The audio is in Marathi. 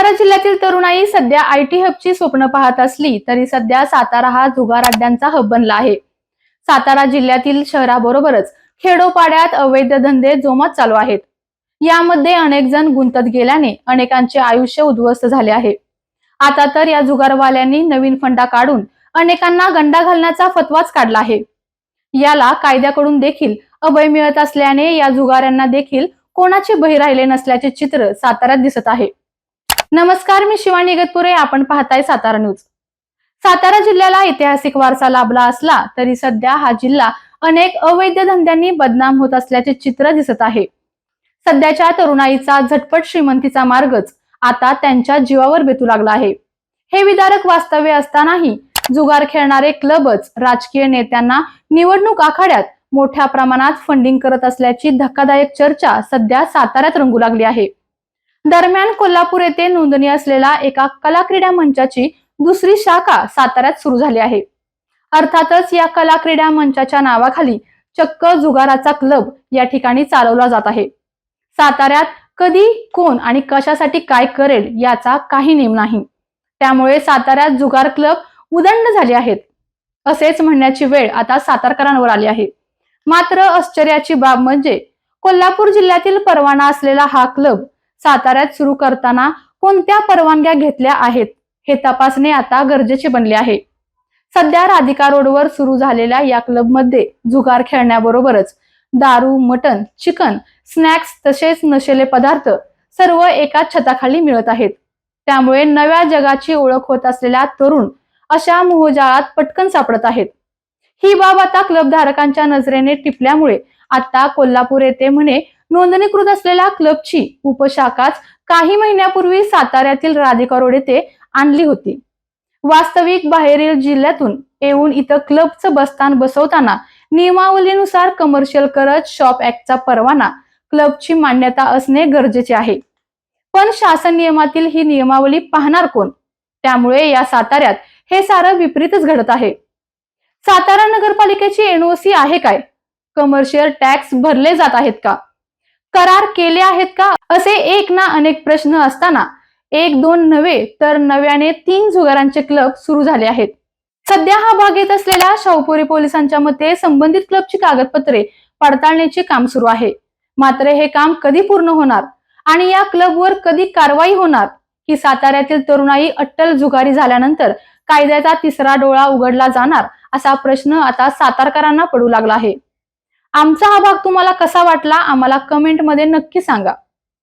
सातारा जिल्ह्यातील तरुणाई सध्या आय टी हबची स्वप्न पाहत असली तरी सध्या सातारा हा जुगार अड्ड्यांचा हब बनला आहे. सातारा जिल्ह्यातील शहराबरोबरच खेडोपाड्यात अवैध धंदे जोमात चालू आहेत. यामध्ये अनेक जण गुंतत गेल्याने अनेकांचे आयुष्य उद्ध्वस्त झाले आहे. आता तर या जुगारवाल्यांनी नवीन फंडा काढून अनेकांना गंडा घालण्याचा फतवाच काढला आहे. याला कायद्याकडून देखील अभय मिळत असल्याने या जुगाऱ्यांना देखील कोणाचे बही राहिले नसल्याचे चित्र साताऱ्यात दिसत आहे. नमस्कार मी शिवानी इगतपुरे आपण पाहताय सातारा न्यूज. सातारा जिल्ह्याला ऐतिहासिक वारसा लाभला असला तरी सध्या हा जिल्हा अनेक अवैध धंद्यांनी बदनाम होत असल्याचे चित्र दिसत आहे. सध्याच्या तरुणाईचा झटपट श्रीमंतीचा मार्गच आता त्यांच्या जीवावर बेतू लागला आहे. हे विदारक वास्तव्य असतानाही जुगार खेळणारे क्लबच राजकीय नेत्यांना निवडणूक आखाड्यात मोठ्या प्रमाणात फंडिंग करत असल्याची धक्कादायक चर्चा सध्या साताऱ्यात रंगू लागली आहे. दरम्यान कोल्हापूर येथे नोंदणी असलेला एका कला क्रीडा मंचाची दुसरी शाखा साताऱ्यात सुरू झाली आहे. अर्थातच या कला क्रीडा मंचाच्या नावाखाली चक्क जुगाराचा क्लब या ठिकाणी चालवला जात आहे. साताऱ्यात कधी कोण आणि कशासाठी काय करेल याचा काही नेम नाही. त्यामुळे साताऱ्यात जुगार क्लब उदंड झाले आहेत. असेच म्हणण्याची वेळ आता सातारकरांवर आली आहे. मात्र आश्चर्याची बाब म्हणजे कोल्हापूर जिल्ह्यातील परवाना असलेला हा क्लब साताऱ्यात सुरू करताना कोणत्या परवानग्या घेतल्या आहेत हे तपासणे आता गरजेचे बनले आहे. सध्या राधिका रोडवर सुरू झालेल्या या क्लबमध्ये जुगार खेळण्याबरोबरच दारू मटन चिकन स्नॅक्स तसेच नशेले पदार्थ सर्व एकाच छताखाली मिळत आहेत. त्यामुळे नव्या जगाची ओळख होत असलेल्या तरुण अशा मोहजाळात पटकन सापडत आहेत. ही बाब आता क्लब धारकांच्या नजरेने टिपल्यामुळे आता कोल्हापूर येथे म्हणे नोंदणीकृत असलेल्या क्लबची उपशाखाच काही महिन्यापूर्वी साताऱ्यातील राधिका रोड येथे आणली होती. वास्तविक बाहेरील जिल्ह्यातून येऊन इथं क्लबचं बसतान बसवताना नियमावलीनुसार कमर्शियल करत शॉप ऍक्टचा परवाना क्लबची मान्यता असणे गरजेचे आहे. पण शासन नियमातील ही नियमावली पाहणार कोण? त्यामुळे या साताऱ्यात हे सारं विपरीतच घडत आहे. सातारा नगरपालिकेची एनओसी आहे काय? कमर्शियल टॅक्स भरले जात आहेत का? करार केले आहेत का? असे एक ना अनेक प्रश्न असताना एक दोन नव्हे तर नव्याने तीन जुगारांचे क्लब सुरू झाले आहेत. सध्या हा भाग येत असलेल्या शाहूपुरी पोलिसांच्या मते संबंधित क्लबची कागदपत्रे पडताळण्याचे काम सुरू आहे. मात्र हे काम कधी पूर्ण होणार? आणि या क्लबवर कधी कारवाई होणार? ही साताऱ्यातील तरुणाई अट्टल जुगारी झाल्यानंतर कायद्याचा तिसरा डोळा उघडला जाणार? असा प्रश्न आता सातारकरांना पडू लागला आहे. आमचा हा भाग तुम्हाला कसा वाटला आम्हाला कमेंटमध्ये नक्की सांगा.